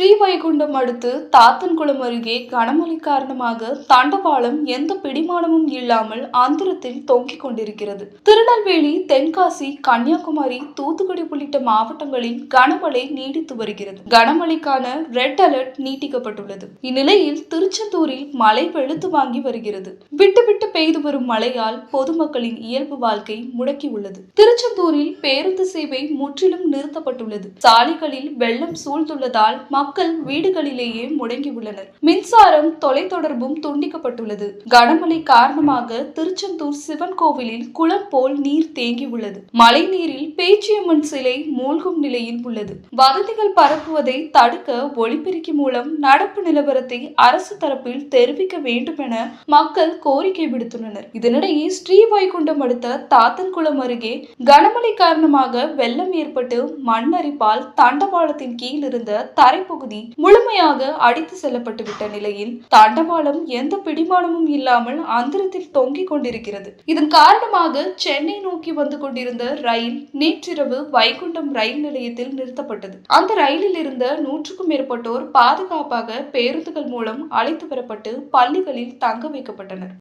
ஸ்ரீவைகுண்டம் அடுத்து தாத்தன்குளம் அருகே கனமழை காரணமாக தண்டவாளம் எந்த பிடிமானமும் இல்லாமல் அந்தரத்தில் தொங்கிக் கொண்டிருக்கிறது. திருநெல்வேலி தென்காசி கன்னியாகுமரி தூத்துக்குடி உள்ளிட்ட மாவட்டங்களில் கனமழை நீடித்து வருகிறது. கனமழைக்கான ரெட் அலர்ட் நீட்டிக்கப்பட்டுள்ளது. இந்நிலையில் திருச்செந்தூரில் மழை வெளுத்து வாங்கி வருகிறது. விட்டு விட்டு பெய்து வரும் மழையால் பொதுமக்களின் இயல்பு வாழ்க்கை முடக்கியுள்ளது. திருச்செந்தூரில் பேருந்து சேவை முற்றிலும் நிறுத்தப்பட்டுள்ளது. சாலைகளில் வெள்ளம் சூழ்ந்துள்ளதால் மக்கள் மக்கள் வீடுகளிலேயே முடங்கியுள்ளனர் மின்சாரம் தொலைத்தொடர்பும் துண்டிக்கப்பட்டுள்ளது. கனமழை காரணமாக திருச்செந்தூர் சிவன் கோவிலில் குளம் போல் நீர் தேங்கியுள்ளது மழை நீரில் பேச்சியம்மன் சிலை மூழ்கும் நிலையில் உள்ளது. வதந்திகள் பரப்புவதை தடுக்க ஒளிபெருக்கி மூலம் நடப்பு நிலவரத்தை அரசு தரப்பில் தெரிவிக்க வேண்டும் என மக்கள் கோரிக்கை விடுத்துள்ளனர். இதனிடையே ஸ்ரீவைகுண்டம் அடுத்த தாத்தன்குளம் அருகே கனமழை காரணமாக வெள்ளம் ஏற்பட்டு மண்ணரிப்பால் தண்டவாளத்தின் கீழ் இருந்த தரைப்பு பகுதி முழுமையாக அடித்து செல்லப்பட்டுவிட்ட நிலையில் தண்டவாளம் எந்த பிடிமானமும் இல்லாமல் அந்தரத்தில் தொங்கிக் கொண்டிருக்கிறது. இதன் காரணமாக சென்னை நோக்கி வந்து கொண்டிருந்த ரயில் நேற்றிரவு வைகுண்டம் ரயில் நிலையத்தில் நிறுத்தப்பட்டது. அந்த ரயிலில் இருந்த நூற்றுக்கும் மேற்பட்டோர் பாதுகாப்பாக பேருந்துகள் மூலம் அழைத்து வரப்பட்டு பள்ளிகளில் தங்க வைக்கப்பட்டனர்.